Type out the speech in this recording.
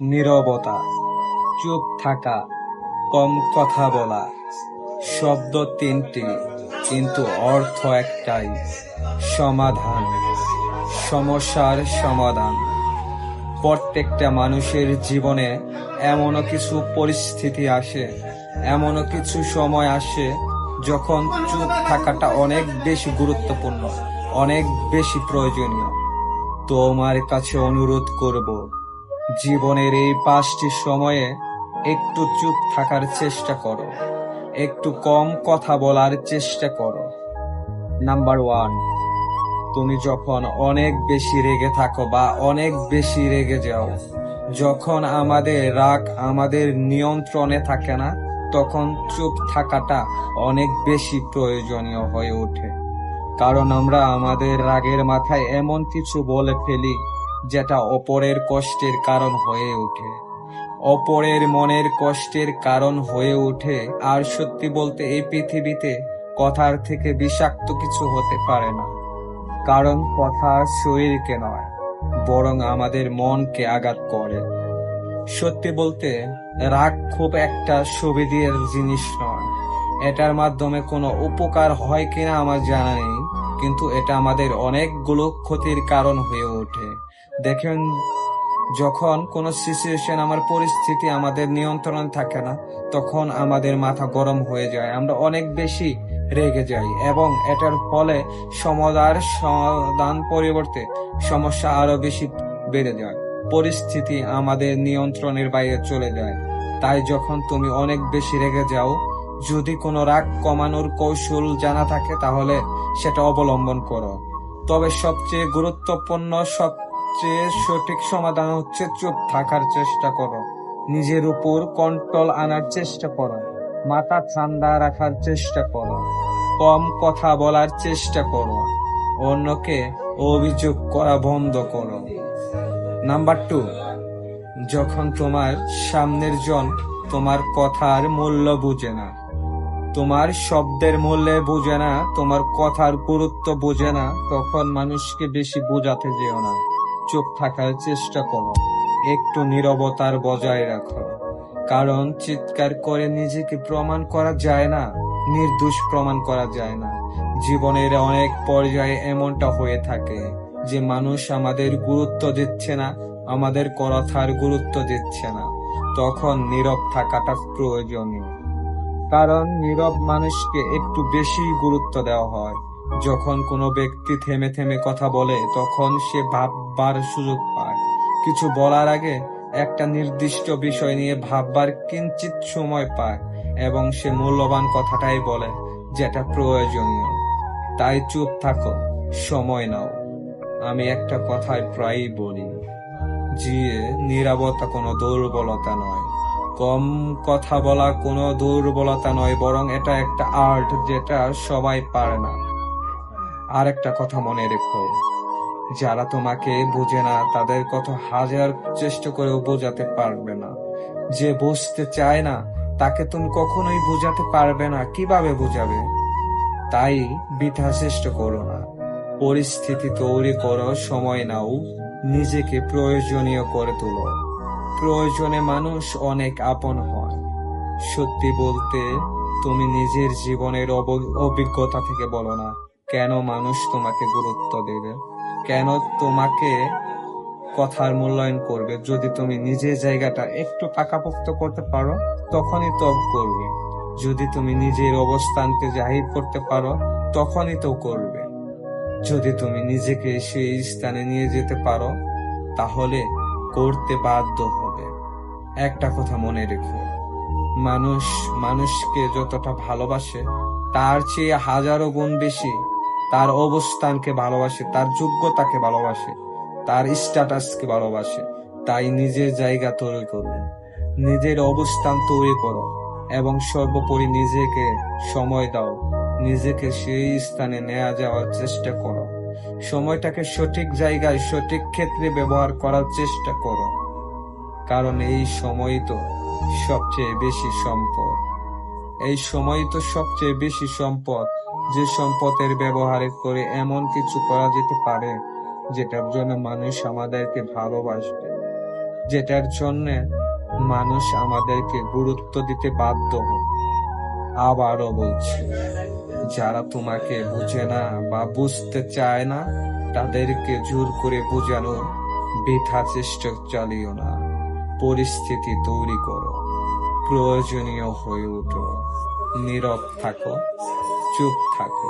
নীরবতা, চুপ থাকা, কম কথা বলা, শব্দ তিনটি, কিন্তু অর্থ একটাই, সমাধান, সমস্যার সমাধান। প্রত্যেকটা মানুষের জীবনে এমনও কিছু পরিস্থিতি আসে, এমনও কিছু সময় আসে যখন চুপ থাকাটা অনেক বেশি গুরুত্বপূর্ণ, অনেক বেশি প্রয়োজনীয়। তোমার কাছে অনুরোধ করব জীবনের এই পাঁচটি সময়ে একটু চুপ থাকার চেষ্টা করো। একটু কম কথা বলার চেষ্টা করো। নাম্বার ওয়ান তুমি যখন অনেক বেশি রেগে থাকো বা অনেক বেশি রেগে যাও, যখন আমাদের রাগ আমাদের নিয়ন্ত্রণে থাকে না, তখন চুপ থাকাটা অনেক বেশি প্রয়োজনীয় হয়ে ওঠে। কারণ আমরা আমাদের রাগের মাথায় এমন কিছু বলে ফেলি যেটা অপরের কষ্টের কারণ হয়ে ওঠে। অপরের মনের কষ্টের কারণ হয়ে ওঠে। আর সত্যি বলতে এই পৃথিবীতে কথার থেকে বিষাক্ত কিছু হতে পারে না। কারণ কথা শরীরকে নয়, বরং আমাদের মনকে আঘাত করে। সত্যি বলতে, রাগ খুব একটা সুবিধের জিনিস নয়। এটার মাধ্যমে কোনো উপকার হয় কিনা আমার জানা নেই, কিন্তু এটা আমাদের অনেকগুলো ক্ষতির কারণ হয়ে ওঠে। দেখেন, যখন কোনো সিচুয়েশন আমার পরিস্থিতি আমাদের নিয়ন্ত্রণে থাকে না, তখন আমাদের মাথা গরম হয়ে যায়। আমরা অনেক বেশি রেগে যাই এবং এটার ফলে সমাধার সমাধান পরিবর্তে সমস্যা আরও বেশি বেড়ে যায়। পরিস্থিতি আমাদের নিয়ন্ত্রণের বাইরে চলে যায়। তাই যখন তুমি অনেক বেশি রেগে যাও, যদি কোনো রাগ কমানোর কৌশল জানা থাকে, তাহলে সেটা অবলম্বন করো। তবে সবচেয়ে গুরুত্বপূর্ণ সবচেয়ে সঠিক সমাধান হচ্ছে চুপ থাকার চেষ্টা করো। নিজের উপর কন্ট্রোল আনার চেষ্টা করো। মাথা ঠান্ডা রাখার চেষ্টা করো। কম কথা বলার চেষ্টা করো। অন্যকে অভিযোগ করা বন্ধ করো। নাম্বার টু যখন তোমার সামনের জন তোমার কথার মূল্য বুঝে না, তোমার শব্দের মূল্যে বুঝে না, তোমার কথার গুরুত্ব বুঝে না, তখন মানুষকে বেশি বোঝাতে যেও না। চুপ থাকার চেষ্টা করো। একটু নীরবতার বজায় রাখো। কারণ চিৎকার করে নিজেকে প্রমাণ করা যায় না, নির্দোষ প্রমাণ করা যায় না। জীবনের অনেক পর্যায়ে এমনটা হয়ে থাকে যে মানুষ আমাদের গুরুত্ব দিচ্ছে না, আমাদের কথার গুরুত্ব দিচ্ছে না। তখন নীরব থাকাটা প্রয়োজনীয়। কারণ নীরব মানুষকে একটু বেশি গুরুত্ব দেওয়া হয়। যখন কোনো ব্যক্তি থেমে থেমে কথা বলে, তখন সে ভাববার সুযোগ পায়। কিছু বলার আগে একটা নির্দিষ্ট বিষয় নিয়ে ভাববার কিঞ্চিত সময় পায় এবং সে মূল্যবান কথাটাই বলে, যেটা প্রয়োজনীয়। তাই চুপ থাকো, সময় নাও। আমি একটা কথাই প্রায়ই বলি যে নিরাপত্তা কোনো দুর্বলতা নয়। কম কথা বলা কোনো দুর্বলতা নয়, বরং এটা একটা আর্ট যেটা সবাই পারে না। আর একটা কথা মনে রেখো। যারা তোমাকে বোঝে না, তাদের কত হাজার চেষ্টা করেও বোঝাতে পারবে না। যে বুঝতে চায় না, তাকে তুমি কখনোই বোঝাতে পারবে না, কীভাবে বোঝাবে? তাই বৃথা চেষ্টা করো না। পরিস্থিতি তৈরি করো, সময় নাও, নিজেকে প্রয়োজনীয় করে তোলো। প্রয়োজনে মানুষ অনেক আপন হয়। সত্যি বলতে, তুমি নিজের জীবনের অভিজ্ঞতা থেকে বলো না। কেন মানুষ তোমাকে গুরুত্ব দেবে? কেন তোমাকে কথার মূল্যায়ন করবে? যদি তুমি নিজের জায়গাটা একটু পাকাপোক্ত করতে পারো, তখনই তো করবে। যদি তুমি নিজের অবস্থানকে জাহির করতে পারো, তখনই তো করবে। যদি তুমি নিজেকে সেই স্থানে নিয়ে যেতে পারো, তাহলে করতে বাধ্য হবে। একটা কথা মনে রেখো। মানুষ মানুষকে যতটা ভালোবাসে, তার চেয়ে হাজারো গুণ বেশি তার অবস্থানকে ভালোবাসে, তার যোগ্যতাকে ভালোবাসে, তার স্ট্যাটাসকে ভালোবাসে, তাই নিজের জায়গা তৈরি করো, নিজের অবস্থান তৈরি করো এবং সর্বোপরি নিজেকে সময় দাও, নিজেকে সেই স্থানে নেওয়া যাওয়ার চেষ্টা করো, সময়টাকে সঠিক জায়গায়, সঠিক ক্ষেত্রে ব্যবহার করার চেষ্টা করো, কারণ এই সময় তো সবচেয়ে বেশি সম্পদ, এই সময় তো সবচেয়ে বেশি সম্পদ। যে সম্পদের ব্যবহার করে এমন কিছু করা যেতে পারে, যেটার জন্য মানুষ আমাদেরকে ভালোবাসবে, যেটার জন্য মানুষ আমাদেরকে গুরুত্ব দিতে বাধ্য আবারও বলছি, যারা তোমাকে বুঝে না বা বুঝতে চায় না, তাদেরকে জোর করে বোঝানো বৃথা চেষ্টা চালিও না। পরিস্থিতি তৈরি করো। প্রয়োজনীয় হয়ে ওঠো নীরব থাকো। চুপ থাকো